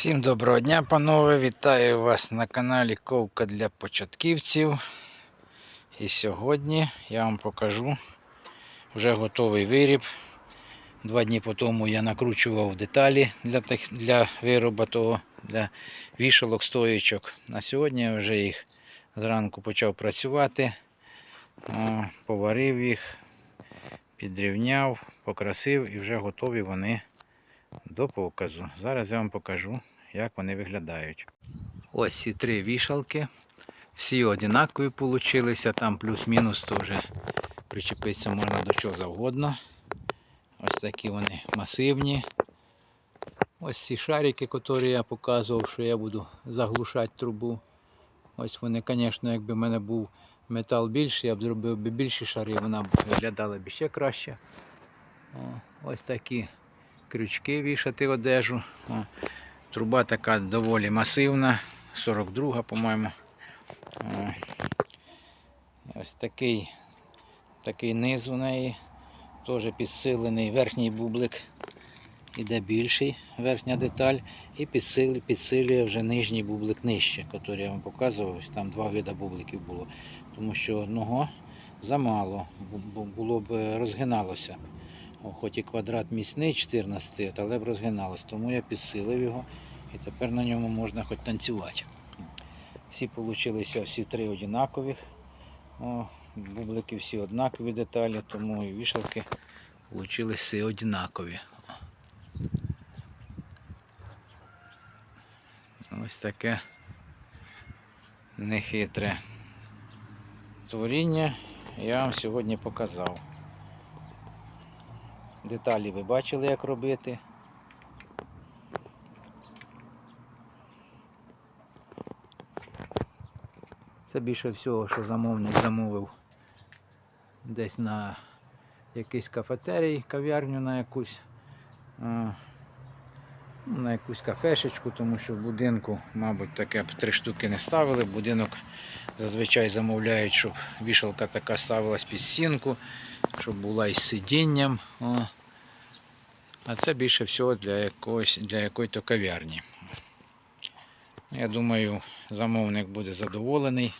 Всім доброго дня, панове! Вітаю вас на каналі Ковка для початківців. І сьогодні я вам покажу вже готовий виріб. Два дні по тому я накручував деталі для, тих, для вироба того, для вішалок, стоїчок. На сьогодні я вже їх зранку почав працювати, поварив їх, підрівняв, покрасив і вже готові вони до показу. Зараз я вам покажу, як вони виглядають. Ось ці три вішалки. Всі однакові получилися, там плюс-мінус то причепитися можна до чого завгодно. Ось такі вони масивні. Ось ці шарики, які я показував, що я буду заглушати трубу. Ось вони, звісно, якби в мене був метал більший, я б зробив би більші шари, вона б виглядала б ще краще. О, ось такі крючки вішати одежу. О, труба така доволі масивна, 42, по-моєму. Ось такий, такий низ у неї, теж підсилений верхній бублик. Іде більший верхня деталь і підсилює, підсилює вже нижній бублик нижче, який я вам показував. Там два види бубликів було. Тому що одного замало, бу- бу- було б е, розгиналося. Хоч і квадрат міцний 14, але б розгиналось, тому я підсилив його і тепер на ньому можна хоч танцювати. Всі получилися всі три однакові. Бублики всі однакові деталі, тому і вішалки получилися всі однакові. Ось таке нехитре творіння я вам сьогодні показав. Деталі ви бачили, як робити. Це більше всього, що замовник замовив десь на якийсь кафетерій, кав'ярню на якусь. На якусь кафешечку, тому що в будинку, мабуть, таке б три штуки не ставили. Будинок зазвичай замовляють, щоб вішалка така ставилась під стінку, щоб була із сидінням. О. А це більше всього для якоїсь для якої-то кав'ярні. Я думаю, замовник буде задоволений.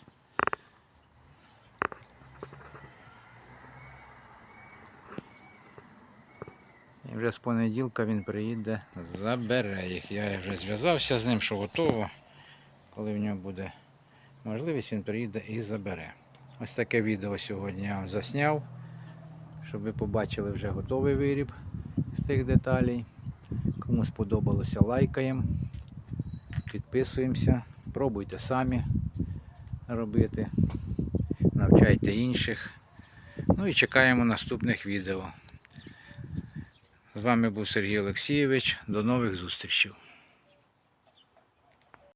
І вже з понеділка він приїде, забере їх. Я вже зв'язався з ним, що готово. Коли в нього буде можливість, він приїде і забере. Ось таке відео сьогодні я вам засняв, щоб ви побачили вже готовий виріб з тих деталей. Кому сподобалося, лайкаємо, підписуємося, пробуйте самі робити, навчайте інших. Ну і чекаємо наступних відео. З вами був Сергій Олексійович. До нових зустрічей.